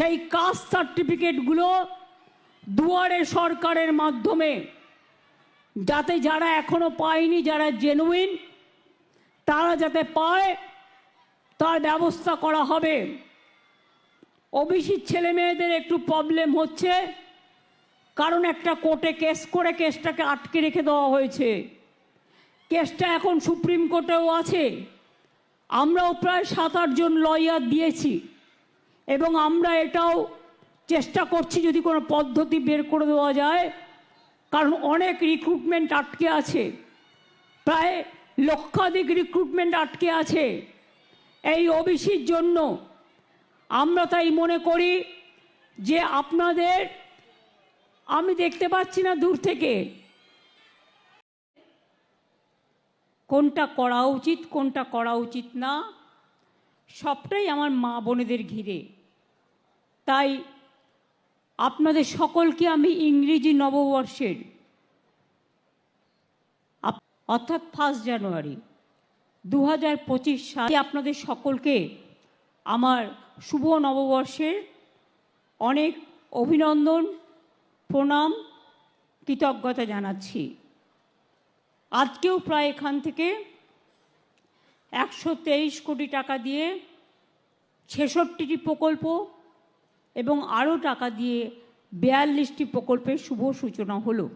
সেই কাস্ট সার্টিফিকেটগুলো দুয়ারে সরকারের মাধ্যমে, যাতে যারা এখনও পায়নি, যারা জেনুইন তারা যাতে পায়, তার ব্যবস্থা করা হবে। ওবিসির ছেলে মেয়েদের একটু প্রবলেম হচ্ছে, কারণ একটা কোর্টে কেস করে কেসটাকে আটকে রেখে দেওয়া হয়েছে। কেসটা এখন সুপ্রিম কোর্টেও আছে। আমরাও প্রায় সাত আটজন লয়ার দিয়েছি। এবং আমরা এটাও চেষ্টা করছি যদি কোনো পদ্ধতি বের করে দেওয়া যায়। কারণ অনেক রিক্রুটমেন্ট আটকে আছে। প্রায় লক্ষাধিক রিক্রুটমেন্ট আটকে আছে। এই ওবিসির জন্য আমরা তাই মনে করি যে আপনাদের, আমি দেখতে পাচ্ছি না দূর থেকে। কোনটা করা উচিত, কোনটা করা উচিত না, সবটাই আমার মা বোনেদের ঘিরে। তাই আপনাদের সকলকে আমি ইংরেজি নববর্ষের অর্থাৎ ফার্স্ট জানুয়ারি দু হাজার পঁচিশ সালে আপনাদের সকলকে আমার শুভ নববর্ষের অনেক অভিনন্দন, প্রণাম, কৃতজ্ঞতা জানাচ্ছি। আজকেও প্রায় এখান থেকে একশো তেইশ কোটি টাকা দিয়ে ছেষট্টিটি প্রকল্প এবং আরও টাকা দিয়ে বিয়াল্লিশটি প্রকল্পের শুভ সূচনা হলো।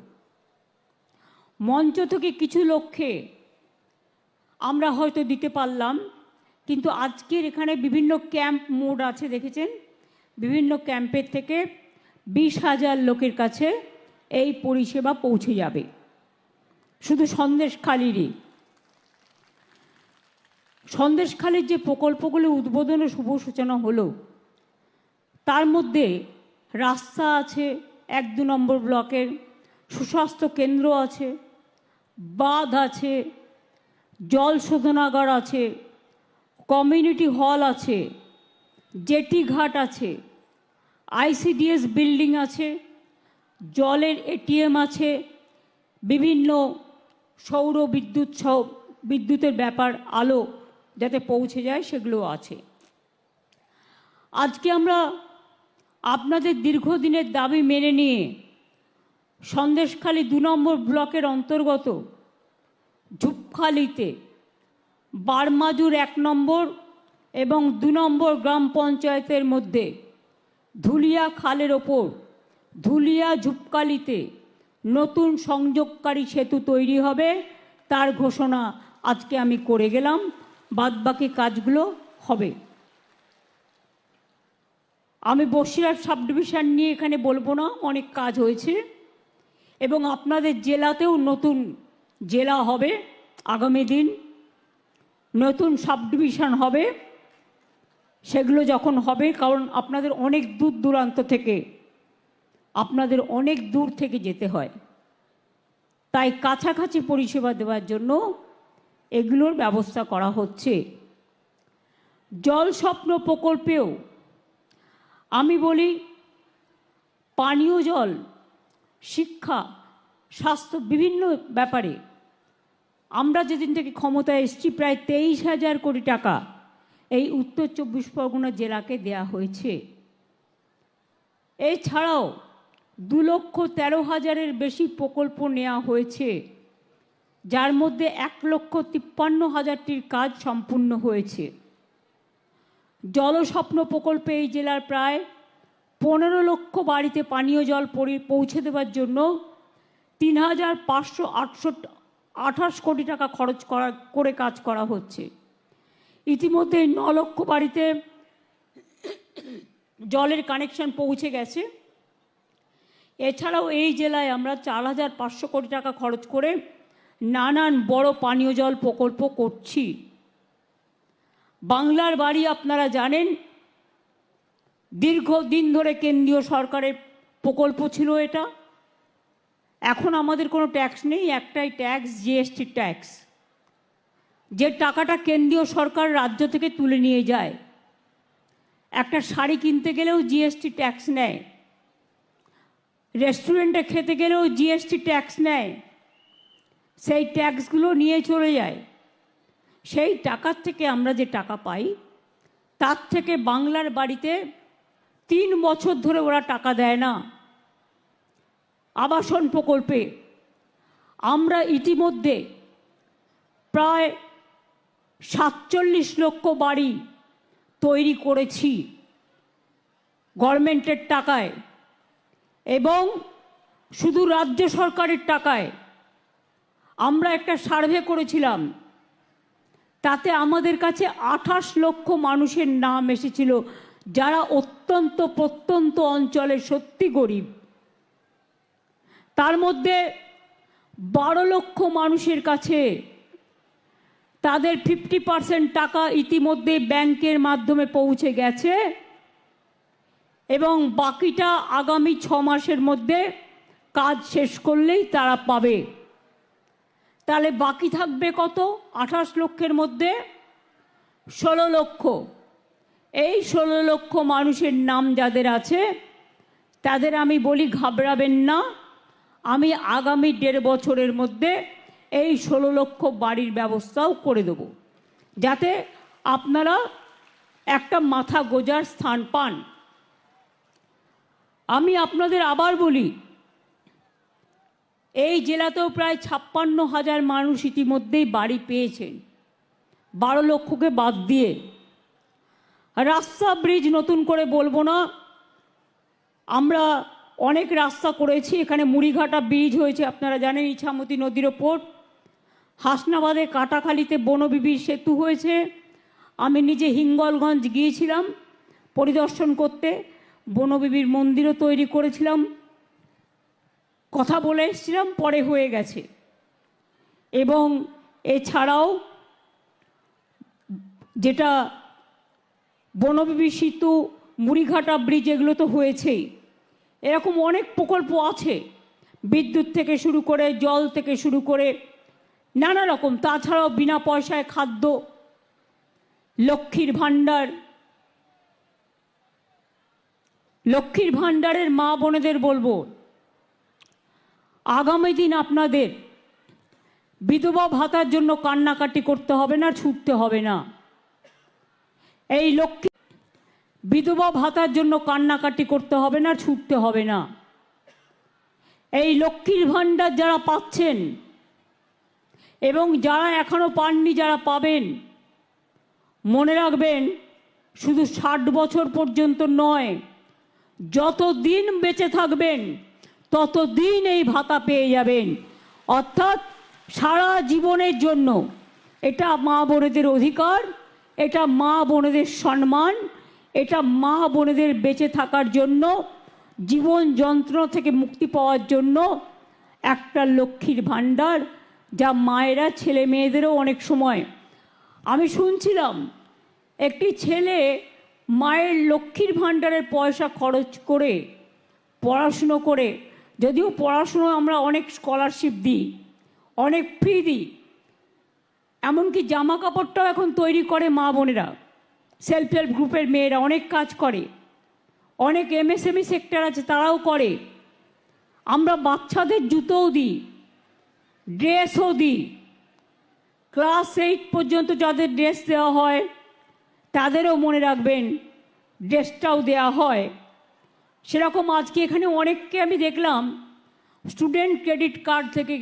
মঞ্চ থেকে কিছু লক্ষ্যে আমরা হয়তো দিতে পারলাম, কিন্তু আজকের এখানে বিভিন্ন ক্যাম্প মোড আছে, দেখেছেন? বিভিন্ন ক্যাম্পের থেকে বিশ হাজার লোকের কাছে এই পরিষেবা পৌঁছে যাবে। শুধু সন্দেশখালিরই। সন্দেশখালির যে প্রকল্পগুলি উদ্বোধন ও শুভ সূচনা হলো তার মধ্যে রাস্তা আছে, এক দু নম্বর ব্লকের, সুস্বাস্থ্য কেন্দ্র আছে, বাঁধ আছে, জল শোধনাগার আছে, কমিউনিটি হল আছে, জেটি ঘাট আছে, আইসিডিএস বিল্ডিং আছে, জলের এটিএম আছে, বিভিন্ন সৌর বিদ্যুৎ বিদ্যুতের ব্যাপার, আলো যাতে পৌঁছে যায় সেগুলো আছে। আজকে আমরা আপনাদের দীর্ঘদিনের দাবি মেনে নিয়ে সন্দেশখালী দু নম্বর ব্লকের অন্তর্গত ঝুপখালিতে বারমাজুর এক নম্বর এবং দু নম্বর গ্রাম পঞ্চায়েতের মধ্যে ধুলিয়া খালের ওপর ধুলিয়া ঝুপকালিতে নতুন সংযোগকারী সেতু তৈরি হবে তার ঘোষণা আজকে আমি করে গেলাম। বাদবাকি কাজগুলো হবে। আমি বসিরহাট সাব ডিভিশন নিয়ে এখানে বলব না, অনেক কাজ হয়েছে। এবং আপনাদের জেলাতেও নতুন জেলা হবে আগামী দিন। নতুন সাব ডিভিশন হবে, সেগুলো যখন হবে, কারণ আপনাদের অনেক দূর দূরান্ত থেকে, আপনাদের অনেক দূর থেকে যেতে হয়। তাই কাছাকাছি পরিষেবা দেওয়ার জন্য এগুলোর ব্যবস্থা করা হচ্ছে। জল স্বপ্ন প্রকল্পেও আমি বলি, পানীয় জল, শিক্ষা, স্বাস্থ্য বিভিন্ন ব্যাপারে। আমরা যেদিন থেকে ক্ষমতায় এসেছি, প্রায় তেইশ হাজার কোটি টাকা এই উত্তর চব্বিশ পরগনা জেলাকে দেয়া হয়েছে। এছাড়াও দু লক্ষ তেরো হাজারের বেশি প্রকল্প নেওয়া হয়েছে, যার মধ্যে এক লক্ষ তিপ্পান্ন হাজারটির কাজ সম্পূর্ণ হয়েছে। জলস্বপ্ন প্রকল্পে এই জেলার প্রায় পনেরো লক্ষ বাড়িতে পানীয় জল পৌঁছে দেওয়ার জন্য তিন হাজার পাঁচশো আটশো আঠাশ কোটি টাকা খরচ করা, করে কাজ করা হচ্ছে। ইতিমধ্যে ন লক্ষ বাড়িতে জলের কানেকশন পৌঁছে গেছে। এছাড়াও এই জেলায় আমরা চার হাজার পাঁচশো কোটি টাকা খরচ করে নানান বড় পানীয় জল প্রকল্প করছি। বাংলার বাড়ি আপনারা জানেন, দীর্ঘদিন ধরে কেন্দ্রীয় সরকারের প্রকল্প ছিল এটা। এখন আমাদের কোনো ট্যাক্স নেই, একটাই ট্যাক্স, জিএসটি ট্যাক্স। যে টাকাটা কেন্দ্রীয় সরকার রাজ্য থেকে তুলে নিয়ে যায়, একটা শাড়ি কিনতে গেলেও জিএসটি ট্যাক্স নেয়, রেস্টুরেন্টে খেতে গেলেও জিএসটি ট্যাক্স নেয়, সেই ট্যাক্সগুলো নিয়ে চলে যায়। সেই টাকার থেকে আমরা যে টাকা পাই, তার থেকে বাংলার বাড়িতে তিন বছর ধরে ওরা টাকা দেয় না। আবাসন প্রকল্পে আমরা ইতিমধ্যে প্রায় সাতচল্লিশ লক্ষ বাড়ি তৈরি করেছি গভর্নমেন্টের টাকায় এবং শুধু রাজ্য সরকারের টাকায়। আমরা একটা সার্ভে করেছিলাম তাতে আমাদের কাছে আঠাশ লক্ষ মানুষের নাম এসেছিল, যারা অত্যন্ত প্রত্যন্ত অঞ্চলে সত্যি গরিব। তার মধ্যে বারো লক্ষ মানুষের কাছে তাদের ফিফটি পার্সেন্ট টাকা ইতিমধ্যে ব্যাংকের মাধ্যমে পৌঁছে গেছে এবং বাকিটা আগামী ছ মাসের মধ্যে কাজ শেষ করলেই তারা পাবে। তাহলে বাকি থাকবে কত? আঠাশ লক্ষের মধ্যে ষোলো লক্ষ। এই ষোলো লক্ষ মানুষের নাম যাদের আছে, তাদের আমি বলি ঘাবড়াবেন না। আমি আগামী দেড় বছরের মধ্যে এই ষোলো লক্ষ বাড়ির ব্যবস্থাও করে দেব। যাতে আপনারা একটা মাথা গোজার স্থান পান। আমি আপনাদের আবার বলি এই জেলাতেও প্রায় ছাপ্পান্ন হাজার মানুষ ইতিমধ্যেই বাড়ি পেয়েছেন। বারো লক্ষকে বাদ দিয়ে। রাস্তা ব্রিজ নতুন করে বলব না, আমরা অনেক রাস্তা করেছি, এখানে মুড়িঘাটা ব্রিজ হয়েছে, আপনারা জানেন ইছামতি নদীর ওপর। হাসনাবাদে কাটাখালিতে বনবিবির সেতু হয়েছে। আমি নিজে হিঙ্গলগঞ্জ গিয়েছিলাম পরিদর্শন করতে, বনবিবির মন্দিরও তৈরি করেছিলাম। কথা বলে এসেছিলাম, পরে হয়ে গেছে। এবং এছাড়াও যেটা বনবিবি সেতু মুড়িঘাটা ব্রিজ, এগুলো তো হয়েছেই। এরকম অনেক প্রকল্প আছে। বিদ্যুৎ থেকে শুরু করে, জল থেকে শুরু করে, নানা রকম। তাছাড়াও বিনা পয়সায় খাদ্য, লক্ষ্মীর ভাণ্ডার। লক্ষ্মীর ভাণ্ডারের মা বোনেদের বলব আগামী দিন আপনাদের বিধবা ভাতার জন্য কান্নাকাটি করতে হবে না, ছুটতে হবে না। এই লক্ষ্মী বিধবা ভাতার জন্য কান্নাকাটি করতে হবে না, ছুটতে হবে না। এই লক্ষ্মীর ভাণ্ডার যারা পাচ্ছেন এবং যারা এখনও পাননি, যারা পাবেন, মনে রাখবেন, শুধু ষাট বছর পর্যন্ত নয় যত দিন বেঁচে থাকবেন তত দিন এই ভাতা পেয়ে যাবেন। অর্থাৎ সারা জীবনের জন্য এটা মা বোনেদের অধিকার, এটা মা বোনেদের সম্মান, এটা মা বোনেদের বেঁচে থাকার জন্য, জীবন যন্ত্রণা থেকে মুক্তি পাওয়ার জন্য একটা লক্ষ্মীর ভাণ্ডার যা মায়েরা, ছেলে মেয়েদেরও অনেক সময়। আমি শুনছিলাম একটি ছেলে মায়ের লক্ষ্মীর ভাণ্ডারের পয়সা খরচ করে, পড়াশুনো করে যদিও পড়াশুনো আমরা অনেক স্কলারশিপ দিই, অনেক ফ্রি দিই, এমনকি জামা কাপড়টাও এখন তৈরি করে মা বোনেরা সেলফ হেল্প গ্রুপের মেয়েরা অনেক কাজ করে, অনেক এমএসএমই সেক্টর আছে তারাও করে, আমরা বাচ্চাদের জুতোও দিই, ড্রেসও দিই ক্লাস এইট পর্যন্ত যাদের ড্রেস দেওয়া হয়, তাদেরও মনে রাখবেন ড্রেসটাও দেওয়া হয়। সেরকম আজকে এখানে অনেককে আমি দেখলাম স্টুডেন্ট ক্রেডিট কার্ড থেকে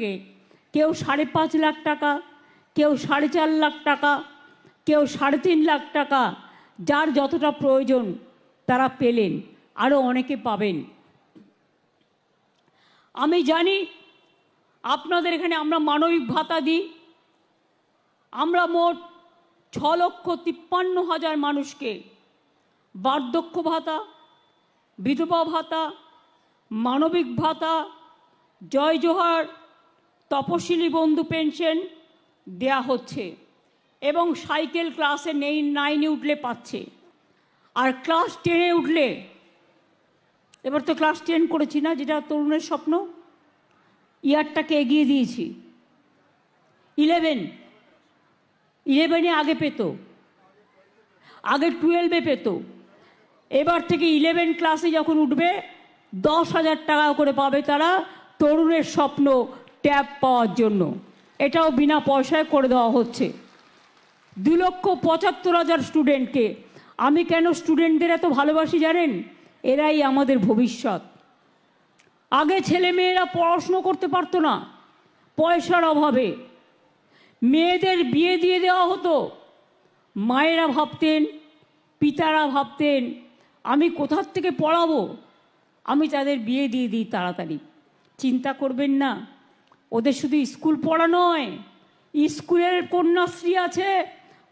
কেউ সাড়ে পাঁচ লাখ টাকা, কেউ সাড়ে চার লাখ টাকা, কেউ সাড়ে তিন লাখ টাকা, যার যতটা প্রয়োজন তারা পেলেন আরও অনেকে পাবেন। আমি জানি আপনাদের এখানে আমরা মানবিক ভাতা দিই। আমরা মোট ছ লক্ষ তিপ্পান্ন হাজার মানুষকে বার্ধক্য ভাতা বিধবা ভাতা, মানবিক ভাতা, জয় জোহার, তপশিলি বন্ধু পেনশন দেয়া হচ্ছে এবং সাইকেল ক্লাসে নেই, নাইনে উঠলে পাচ্ছে। আর ক্লাস টেনে উঠলে, এবার তো ক্লাস টেন করেছি না, যেটা তরুণের স্বপ্ন, ইয়ারটাকে এগিয়ে দিয়েছি। ইলেভেন, ইলেভেনে আগে পেত, আগে টুয়েলভে পেত। এবার থেকে ইলেভেন ক্লাসে যখন উঠবে, দশ হাজার টাকা করে পাবে তারা তরুণের স্বপ্ন ট্যাব পাওয়ার জন্য। এটাও বিনা পয়সায় করে দেওয়া হচ্ছে। দু লক্ষ পঁচাত্তর হাজার স্টুডেন্টকে আমি কেন স্টুডেন্টদের এত ভালোবাসি জানেন? এরাই আমাদের ভবিষ্যৎ। আগে ছেলে মেয়েরা পড়াশুনো করতে পারতো না, পয়সার অভাবে। মেয়েদের বিয়ে দিয়ে দেওয়া হতো। মায়েরা ভাবতেন, পিতারা ভাবতেন আমি কোথার থেকে পড়াবো? আমি তাদের বিয়ে দিয়ে দিই তাড়াতাড়ি। চিন্তা করবেন না, ওদের শুধু স্কুল পড়া নয়, স্কুলের কন্যাশ্রী আছে,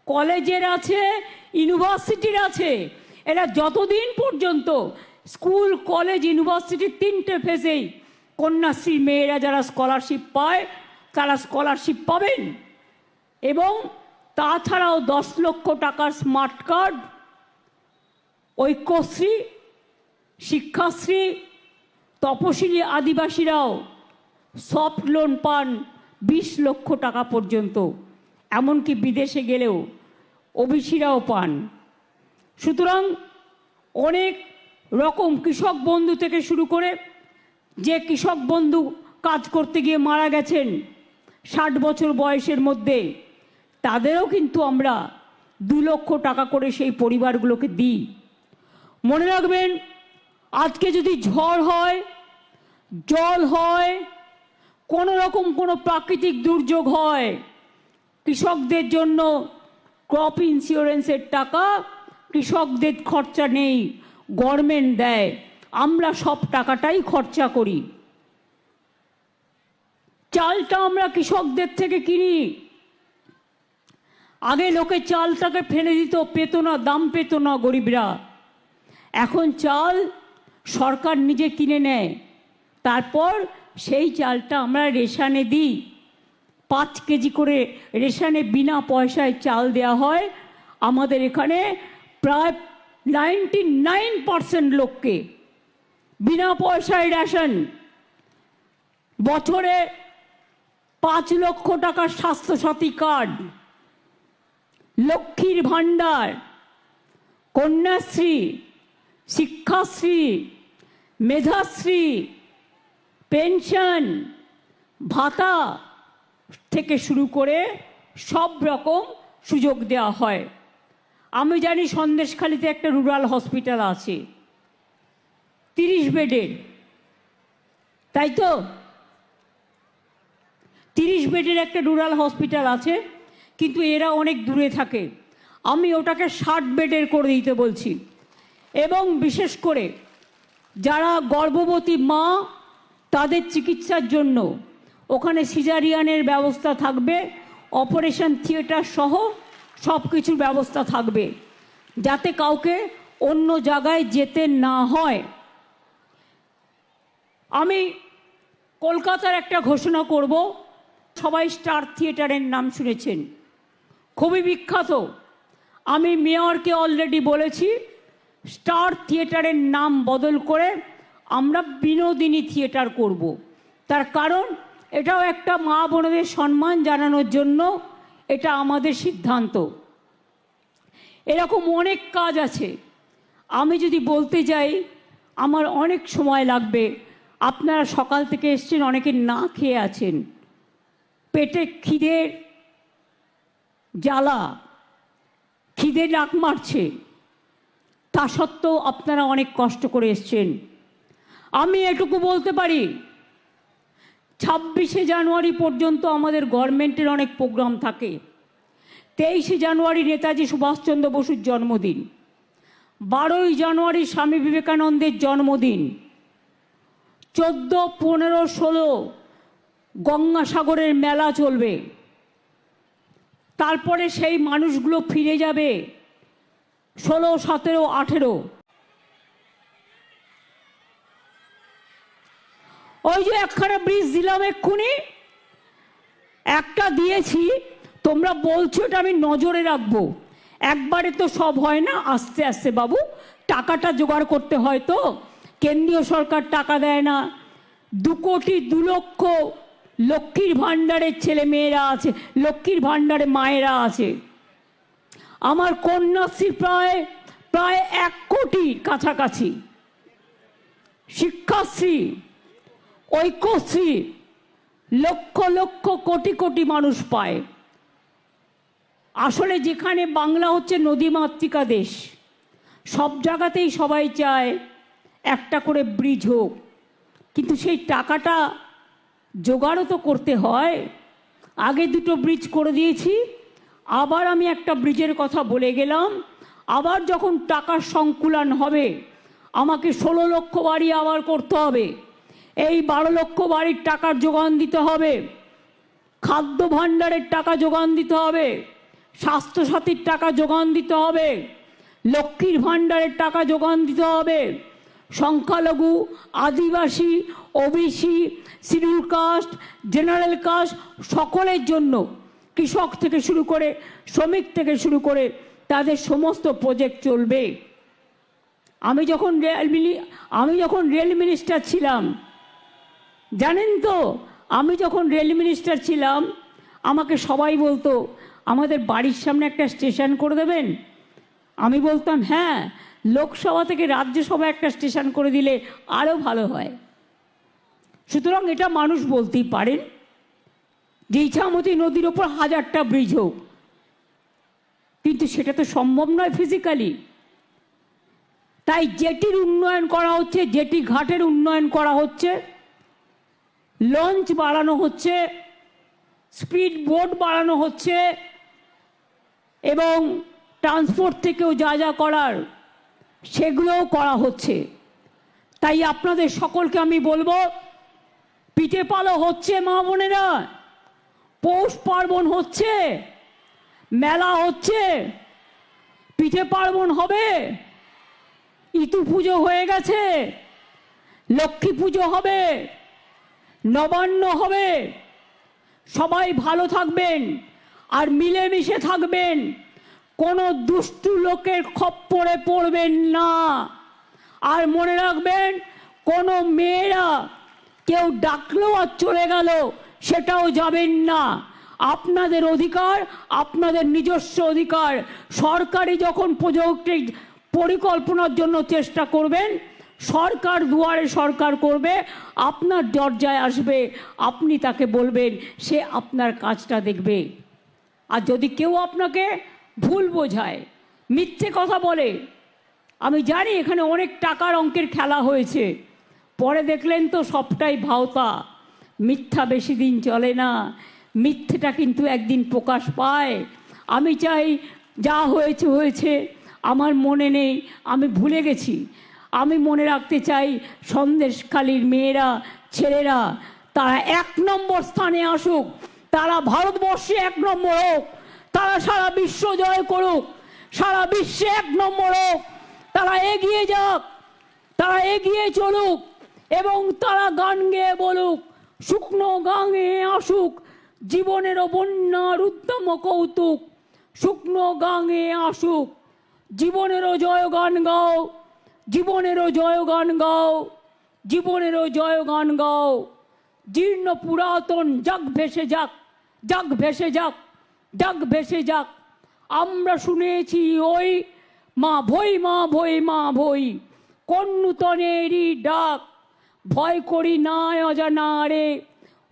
কলেজের আছে, ইউনিভার্সিটির আছে। এরা যতদিন পর্যন্ত স্কুল, কলেজ ইউনিভার্সিটির তিনটে ফেজেই কন্যাশ্রী মেয়েরা যারা স্কলারশিপ পায়, তারা স্কলারশিপ পাবেন। এবং তাছাড়াও দশ লক্ষ টাকার স্মার্ট কার্ড ঐক্যশ্রী, শিক্ষাশ্রী, তপশিলি আদিবাসীরাও সফট লোন পান বিশ লক্ষ টাকা পর্যন্ত, এমনকি বিদেশে গেলেও ওবিসিরাও পান। সুতরাং অনেক রকম কৃষক বন্ধু থেকে শুরু করে যে কৃষক বন্ধু কাজ করতে গিয়ে মারা গেছেন ষাট বছর বয়সের মধ্যে, তাদেরও কিন্তু আমরা দু লক্ষ টাকা করে সেই পরিবারগুলোকে দিই। মনে রাখবেন, আজকে যদি ঝড় হয়, জল হয়, কোনো রকম কোনো প্রাকৃতিক দুর্যোগ হয়, কৃষকদের জন্য ক্রপ ইন্স্যুরেন্সের টাকা, কৃষকদের খরচা নেই, গভর্নমেন্ট দেয়, আমরা সব টাকাটাই খরচা করি। চালটা আমরা কৃষকদের থেকে কিনি। আগে লোকে চালটাকে ফেলে দিত, পেত না, দাম পেত না গরিবরা। এখন চাল সরকার নিজে কিনে নেয়। তারপর সেই চালটা আমরা রেশানে দিই। পাঁচ কেজি করে রেশানে বিনা পয়সায় চাল দেওয়া হয়। আমাদের এখানে প্রায় নাইনটি নাইন পারসেন্ট লোককে বিনা পয়সায় রেশন। বছরে পাঁচ লক্ষ টাকার স্বাস্থ্যসাথী কার্ড, লক্ষ্মীর ভাণ্ডার, কন্যাশ্রী শিক্ষাশ্রী, মেধাশ্রী, পেনশন, ভাতা থেকে শুরু করে সব রকম সুযোগ দেওয়া হয়। আমি জানি সন্দেশখালিতে একটা রুরাল হসপিটাল আছে, তিরিশ বেডের। তাই তো? তিরিশ বেডের একটা রুরাল হসপিটাল আছে, কিন্তু এরা অনেক দূরে থাকে। আমি ওটাকে ষাট বেডের করে দিতে বলছি। এবং বিশেষ করে যারা গর্ভবতী মা, তাদের চিকিৎসার জন্য ওখানে সিজারিয়ানের ব্যবস্থা থাকবে, অপারেশন থিয়েটার সহ সব কিছুর ব্যবস্থা থাকবে, যাতে কাউকে অন্য জায়গায় যেতে না হয়। আমি কলকাতার একটা ঘোষণা করব, সবাই স্টার থিয়েটারের নাম শুনেছেন। খুবই বিখ্যাত। আমি মেয়রকে অলরেডি বলেছি। স্টার থিয়েটারের নাম বদল করে আমরা বিনোদিনী থিয়েটার করব। তার কারণ, এটাও একটা মা বোনদের সম্মান জানানোর জন্য এটা আমাদের সিদ্ধান্ত। এরকম অনেক কাজ আছে। আমি যদি বলতে যাই, আমার অনেক সময় লাগবে। আপনারা সকাল থেকে এসছেন, অনেকে না খেয়ে আছেন। পেটে খিদের জ্বালা, খিদে ডাক মারছে। তা সত্ত্বেও আপনারা অনেক কষ্ট করে এসছেন। আমি এটুকু বলতে পারি, ছাব্বিশে জানুয়ারি পর্যন্ত আমাদের গভর্নমেন্টের অনেক প্রোগ্রাম থাকে। তেইশে জানুয়ারি নেতাজি সুভাষচন্দ্র বসুর জন্মদিন। বারোই জানুয়ারি স্বামী বিবেকানন্দের জন্মদিন। চোদ্দ, পনেরো, ষোলো গঙ্গাসাগরের মেলা চলবে। তারপরে সেই মানুষগুলো ফিরে যাবে। ষোলো, সতেরো, আঠেরো। ওই যে একখানা ব্রিজ দিলাম এক্ষুনি। একটা দিয়েছি, তোমরা বলছো এটা আমি নজরে রাখব। একবারে তো সব হয় না, আস্তে আস্তে বাবু, টাকাটা জোগাড় করতে হয় তো। কেন্দ্রীয় সরকার টাকা দেয় না। দু কোটি দু লক্ষ লক্ষ্মীর ভাণ্ডারের ছেলে মেয়েরা আছে, লক্ষ্মীর ভাণ্ডারে মায়েরা আছে। আমার কন্যাশ্রী প্রায় প্রায় এক কোটি কাছাকাছি। শিক্ষাশ্রী, ঐক্যশ্রী, লক্ষ লক্ষ কোটি কোটি মানুষ পায়। আসলে যেখানে বাংলা হচ্ছে নদীমাতৃকা দেশ, সব জায়গাতেই সবাই চায় একটা করে ব্রিজ হোক। কিন্তু সেই টাকাটা জোগাড়ও তো করতে হয়। আগে দুটো ব্রিজ করে দিয়েছি আবার আমি একটা ব্রিজের কথা বলে গেলাম, আবার যখন টাকার সংকুলন হবে, আমাকে ষোলো লক্ষ বাড়ি আবার করতে হবে। এই বারো লক্ষ বাড়ির টাকার যোগান দিতে হবে, খাদ্য ভাণ্ডারের টাকা যোগান দিতে হবে, স্বাস্থ্যসাথীর টাকা যোগান দিতে হবে, লক্ষ্মীর ভাণ্ডারের টাকা যোগান দিতে হবে, সংখ্যালঘু, আদিবাসী, OBC scheduled caste, general caste সকলের জন্য। কৃষক থেকে শুরু করে শ্রমিক থেকে শুরু করে তাদের সমস্ত প্রজেক্ট চলবে। আমি যখন রেল মিনি আমি যখন রেল মিনিস্টার ছিলাম, জানেন তো, আমি যখন রেল মিনিস্টার ছিলাম, আমাকে সবাই বলতো, আমাদের বাড়ির সামনে একটা স্টেশন করে দেবেন? আমি বলতাম হ্যাঁ লোকসভা থেকে রাজ্যসভা একটা স্টেশন করে দিলে আরও ভালো হয়। সুতরাং এটা মানুষ বলতেই পারেন। যে ইছামতি নদীর ওপর হাজারটা ব্রিজ হোক। কিন্তু সেটা তো সম্ভব নয় ফিজিক্যালি তাই জেটির উন্নয়ন করা হচ্ছে, জেটি ঘাটের উন্নয়ন করা হচ্ছে, লঞ্চ বাড়ানো হচ্ছে, স্পিড বোট বাড়ানো হচ্ছে, এবং ট্রান্সপোর্ট থেকেও যা যা করার, সেগুলোও করা হচ্ছে। তাই আপনাদের সকলকে আমি বলব, পিঠে পালো হচ্ছে, মা বোনেরা। পৌষ পার্বণ হচ্ছে, মেলা হচ্ছে, পিঠে পার্বণ হবে, ইতু পুজো হয়ে গেছে, লক্ষ্মী পুজো হবে, নবান্ন হবে, সবাই ভালো থাকবেন আর মিলেমিশে থাকবেন, কোনো দুষ্টু লোকের খপ্পরে পড়বেন না। আর মনে রাখবেন, কোনো মেয়েরা কেউ ডাকলো আর চলে গেল সেটাও যাবেন না। আপনাদের অধিকার, আপনাদের নিজস্ব অধিকার। সরকারি যখন প্রযুক্তি পরিকল্পনার জন্য চেষ্টা করবেন, সরকার দুয়ারে সরকার করবে, আপনার দরজায় আসবে, আপনি তাকে বলবেন, সে আপনার কাজটা দেখবে। আর যদি কেউ আপনাকে ভুল বোঝায়, মিথ্যে কথা বলে, আমি জানি এখানে অনেক টাকার অঙ্কের খেলা হয়েছে, পরে দেখলেন তো সবটাই ভাওতা। মিথ্যা বেশি দিন চলে না। মিথ্যেটা কিন্তু একদিন প্রকাশ পায়। আমি চাই যা হয়েছে হয়েছে, আমার মনে নেই, আমি ভুলে গেছি। আমি মনে রাখতে চাই সন্দেশখালীর মেয়েরা, ছেলেরা, তারা এক নম্বর স্থানে আসুক। তারা ভারতবর্ষে এক নম্বর হোক। তারা সারা বিশ্ব জয় করুক। সারা বিশ্বে এক নম্বর হোক। তারা এগিয়ে যাক। তারা এগিয়ে চলুক। এবং তারা গান গেয়ে বলুক। শুকনো গাঙে আসুক জীবনের বন্যার উদ্যম কৌতুক। শুকনো গাঙে আসুক, জীবনেরও জয় গান গাও, জীবনেরও জয় গান গাও, জীবনেরও জয় গান গাও। জীর্ণ পুরাতন যাক ভেসে যাক যাক ভেসে যাক যাক ভেসে যাক। আমরা শুনেছি ওই মা ভই মা ভই মা ভই কোন নূতনেরই ডাক। ভয় করি না অজানারে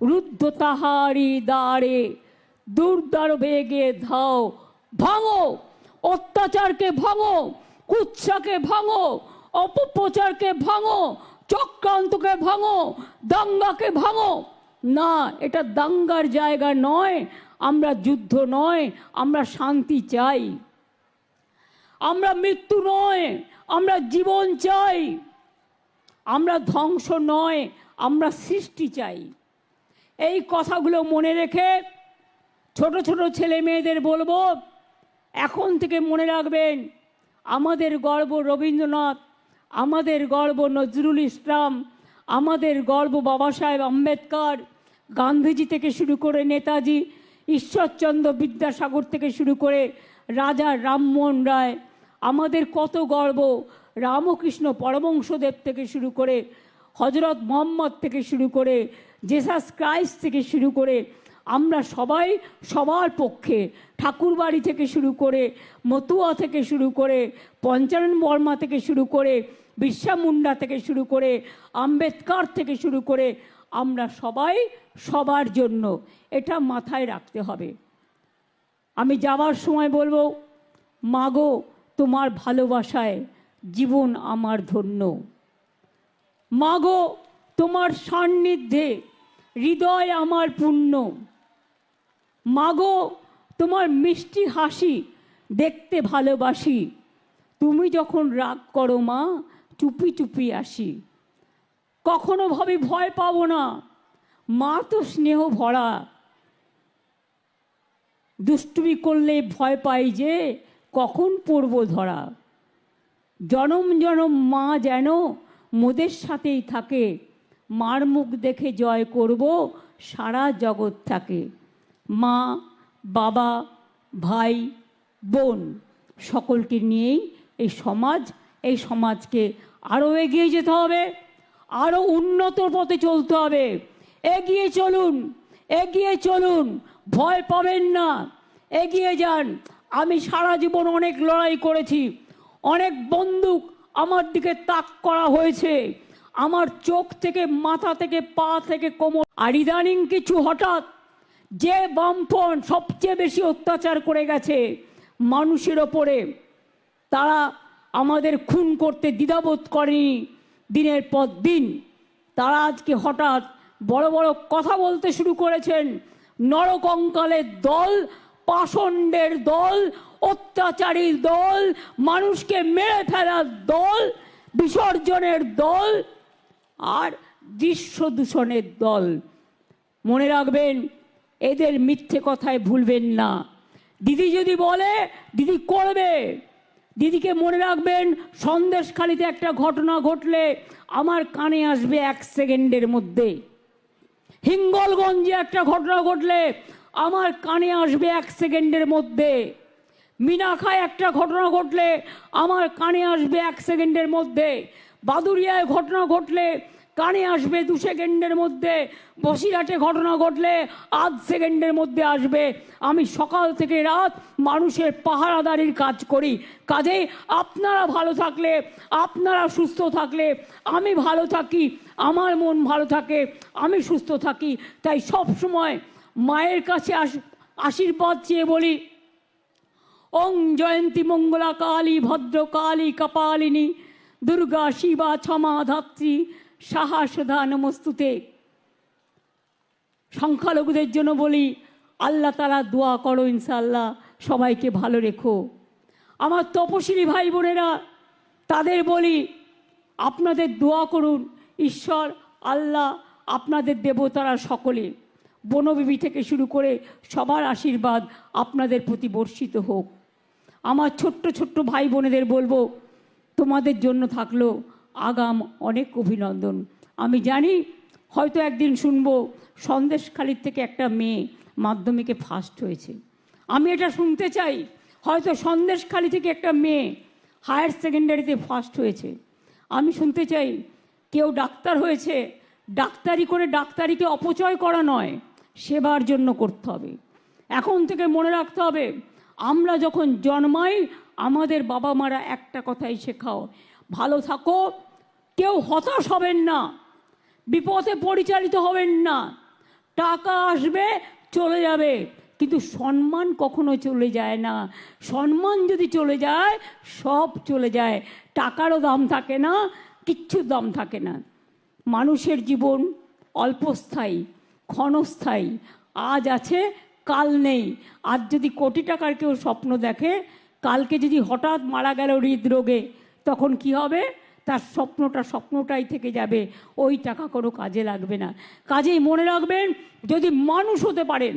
রুদ্ধ তাহারি দাঁড়ে দুর্দার বেগে ধাও, ভাঙো, অত্যাচারকে ভাঙো, কুৎসাকে ভাঙো, অপপ্রচারকে ভাঙো, চক্রান্তকে ভাঙো, দাঙ্গাকে ভাঙো। না, এটা দাঙ্গার জায়গা নয়, আমরা যুদ্ধ নয়, আমরা শান্তি চাই। আমরা মৃত্যু নয়, আমরা জীবন চাই। আমরা ধ্বংস নয়, আমরা সৃষ্টি চাই। এই কথাগুলো মনে রেখে ছোট ছোট ছেলে মেয়েদের বলব, এখন থেকে মনে রাখবেন, আমাদের গর্ব রবীন্দ্রনাথ, আমাদের গর্ব নজরুল ইসলাম, আমাদের গর্ব বাবা সাহেব আম্বেদকর, গান্ধীজি থেকে শুরু করে নেতাজি, ঈশ্বরচন্দ্র বিদ্যাসাগর থেকে শুরু করে রাজা রামমোহন রায়, আমাদের কত গর্ব রামকৃষ্ণ পরমংশদেব থেকে শুরু করে হজরত মোহাম্মদ থেকে শুরু করে জেসাস ক্রাইস্ট থেকে শুরু করে আমরা সবাই সবার পক্ষে ঠাকুরবাড়ি থেকে শুরু করে মতুয়া থেকে শুরু করে পঞ্চানন বর্মা থেকে শুরু করে বিরসা মুন্ডা থেকে শুরু করে আম্বেদকর থেকে শুরু করে আমরা সবাই সবার জন্য এটা মাথায় রাখতে হবে। আমি যাওয়ার সময় বলব, মাগো, তোমার ভালোবাসায় জীবন আমার ধন্য। মাগো, তোমার সান্নিধ্যে হৃদয় আমার পূর্ণ। মাগো, তোমার মিষ্টি হাসি দেখতে ভালোবাসি। তুমি যখন রাগ করো মা, চুপি চুপি আসি। কখনো ভাবি ভয় পাবো না। মা তো স্নেহ ভরা। দুষ্টুমি করলে ভয় পাই যে কখন পড়ব ধরা। জনম জনম মা যেন মোদের সাথেই থাকে। মার মুখ দেখে জয় করব, সারা জগৎ থাকে। মা, বাবা, ভাই, বোন, সকলকে নিয়েই এই সমাজ, এই সমাজকে আরও এগিয়ে যেতে হবে আরও উন্নত পথে চলতে হবে। এগিয়ে চলুন এগিয়ে চলুন, ভয় পাবেন না। এগিয়ে যান। আমি সারা জীবন অনেক লড়াই করেছি। অনেক বন্দুক আমার দিকে তাক করা হয়েছে। আমার চোখ থেকে, মাথা থেকে, পা থেকে কোমর। আর ইদানিং কিছু হঠাৎ যে বামফ্রন্ট সবচেয়ে বেশি অত্যাচার করে গেছে মানুষের ওপরে, তারা আমাদের খুন করতে দ্বিধাবোধ করেনি দিনের পর দিন। তারা আজকে হঠাৎ বড় বড় কথা বলতে শুরু করেছেন, নরকঙ্কালের দল, পাষণ্ডের দল অত্যাচারীর দল, মানুষকে মেরে ফেলার দল, বিসর্জনের দল আর দৃশ্য দূষণের দল। মনে রাখবেন, এদের মিথ্যে কথায় ভুলবেন না। দিদি যদি বলে, দিদি করবে। দিদিকে মনে রাখবেন, সন্দেশখালিতে একটা ঘটনা ঘটলে আমার কানে আসবে এক সেকেন্ডের মধ্যে। হিঙ্গলগঞ্জে একটা ঘটনা ঘটলে আমার কানে আসবে এক সেকেন্ডের মধ্যে। মিনাখায় একটা ঘটনা ঘটলে, আমার কানে আসবে এক সেকেন্ডের মধ্যে। বাদুরিয়ায় ঘটনা ঘটলে, কানে আসবে দু সেকেন্ডের মধ্যে। বসিরহাটে ঘটনা ঘটলে, আধ সেকেন্ডের মধ্যে আসবে। আমি সকাল থেকে রাত মানুষের পাহারাদারির কাজ করি। কাজেই আপনারা ভালো থাকলে, আপনারা সুস্থ থাকলে, আমি ভালো থাকি, আমার মন ভালো থাকে, আমি সুস্থ থাকি। তাই সব সময় মায়ের কাছে আস আশীর্বাদ চেয়ে বলি ওং জয়ন্তী মঙ্গলা কালী ভদ্র কালী কপালিনী দুর্গা শিবা ক্ষমা ধাত্রী সাহা সুধা নমস্তুতে। সংখ্যালঘুদের জন্য বলি, আল্লাহ তালা দোয়া করো ইনশাল্লাহ সবাইকে ভালো রেখো। আমার তপশিলি ভাই বোনেরা, তাদের বলি, আপনাদের দোয়া করুন, ঈশ্বর, আল্লাহ আপনাদের দেবতারা সকলে বনবিবি থেকে শুরু করে সবার আশীর্বাদ আপনাদের প্রতি বর্ষিত হোক। আমার ছোট্ট ছোট্ট ভাই বোনেদের বলব, তোমাদের জন্য থাকল আগাম অনেক অভিনন্দন। আমি জানি হয়তো একদিন শুনব সন্দেশখালির থেকে একটা মেয়ে মাধ্যমিকে ফার্স্ট হয়েছে। আমি এটা শুনতে চাই, হয়তো সন্দেশখালি থেকে একটা মেয়ে হায়ার সেকেন্ডারিতে ফার্স্ট হয়েছে। আমি শুনতে চাই, কেউ ডাক্তার হয়েছে, ডাক্তারি করে ডাক্তারিকে অপচয় করা নয়, সেবার জন্য করতে হবে। এখন থেকে মনে রাখতে হবে আমরা যখন জন্মাই, আমাদের বাবা মারা একটা কথাই শেখাও, ভালো থাকো, কেউ হতাশ হবেন না, বিপদে পরিচালিত হবেন না, টাকা আসবে, চলে যাবে। কিন্তু সম্মান কখনো চলে যায় না। সম্মান যদি চলে যায়, সব চলে যায়। টাকারও দাম থাকে না, কিচ্ছুর দাম থাকে না। মানুষের জীবন অল্পস্থায়ী, ক্ষণস্থায়ী, আজ আছে কাল নেই। আজ যদি কোটি টাকার কেউ স্বপ্ন দেখে, কালকে যদি হঠাৎ মারা গেল হৃদরোগে, তখন কি হবে? তার স্বপ্নটা স্বপ্নটাই থেকে যাবে। ওই টাকা কোনো কাজে লাগবে না। কাজেই মনে রাখবেন, যদি মানুষ হতে পারেন,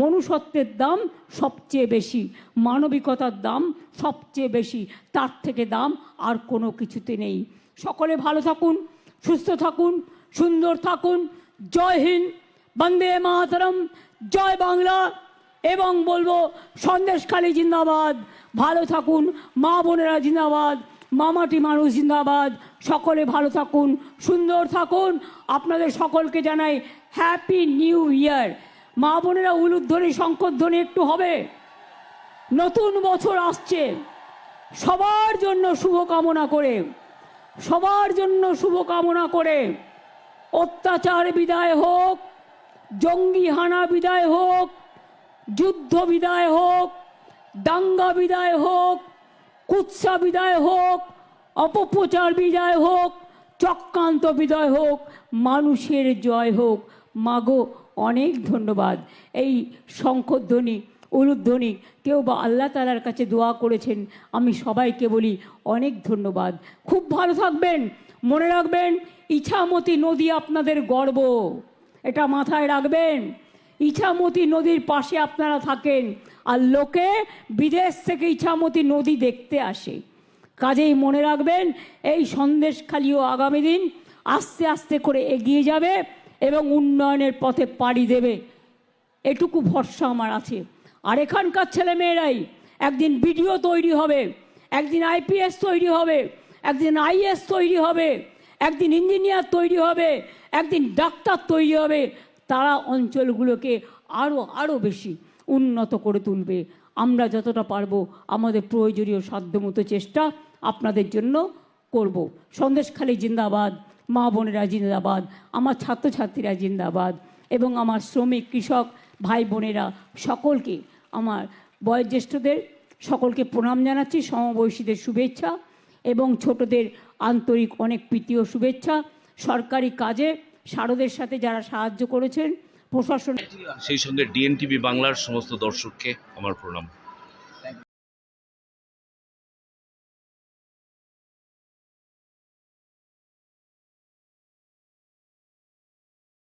মনুষ্যত্বের দাম সবচেয়ে বেশি, মানবিকতার দাম সবচেয়ে বেশি, তার থেকে দাম আর কোনো কিছুতে নেই। সকলে ভালো থাকুন, সুস্থ থাকুন, সুন্দর থাকুন। জয় হিন্দ, বন্দে মাতরম। জয় বাংলা এবং বলব সন্দেশখালী জিন্দাবাদ। ভালো থাকুন, মা বোনেরা জিন্দাবাদ, মামাটি মানুষ জিন্দাবাদ। সকলে ভালো থাকুন, সুন্দর থাকুন। আপনাদের সকলকে জানাই হ্যাপি নিউ ইয়ার মা বোনেরা উলুধ্বনি, শঙ্করধ্বনি একটু হবে। নতুন বছর আসছে। সবার জন্য শুভকামনা করে, সবার জন্য শুভকামনা করে। অত্যাচার বিদায় হোক জঙ্গি হানা বিদায় হোক, যুদ্ধ বিদায় হোক, দাঙ্গা বিদায় হোক, কুৎসা বিদায় হোক, অপপ্রচার বিদায় হোক, চক্রান্ত বিদায় হোক, মানুষের জয় হোক। মাগো, অনেক ধন্যবাদ। এই শঙ্খধ্বনি উলুধ্বনি, কেউ বা আল্লাহ তালার কাছে দোয়া করেছেন, আমি সবাইকে বলি অনেক ধন্যবাদ। খুব ভালো থাকবেন, মনে রাখবেন, ইছামতি নদী আপনাদের গর্ব। এটা মাথায় রাখবেন। ইছামতি নদীর পাশে আপনারা থাকেন আর লোকে বিদেশ থেকে ইছামতি নদী দেখতে আসে। কাজেই মনে রাখবেন, এই সন্দেশখালিও আগামী দিন আস্তে আস্তে করে এগিয়ে যাবে এবং উন্নয়নের পথে পাড়ি দেবে। এটুকু ভরসা আমার আছে। আর এখানকার ছেলেমেয়েরাই, একদিন বিডিও তৈরি হবে, একদিন আইপিএস তৈরি হবে, একদিন আইএস তৈরি হবে। একদিন ইঞ্জিনিয়ার তৈরি হবে, একদিন ডাক্তার তৈরি হবে, তারা অঞ্চলগুলোকে আরও আরও বেশি উন্নত করে তুলবে। আমরা যতটা পারব আমাদের প্রয়োজনীয় সাধ্যমতো চেষ্টা আপনাদের জন্য করব। সন্দেশখালী জিন্দাবাদ, মা বোনেরা জিন্দাবাদ, আমার ছাত্রছাত্রীরা জিন্দাবাদ, এবং আমার শ্রমিক, কৃষক, ভাই বোনেরা সকলকে, আমার বয়োজ্যেষ্ঠদের সকলকে প্রণাম জানাচ্ছি, সমবয়সীদের শুভেচ্ছা, এবং ছোটদের আন্তরিক অনেক প্রীতি ও শুভেচ্ছা। সরকারি কাজে শারদের সাথে যারা সাহায্য করেছেন, প্রশাসন সেই সঙ্গে ডিএনটিভি বাংলার সমস্ত দর্শককে আমার প্রণাম।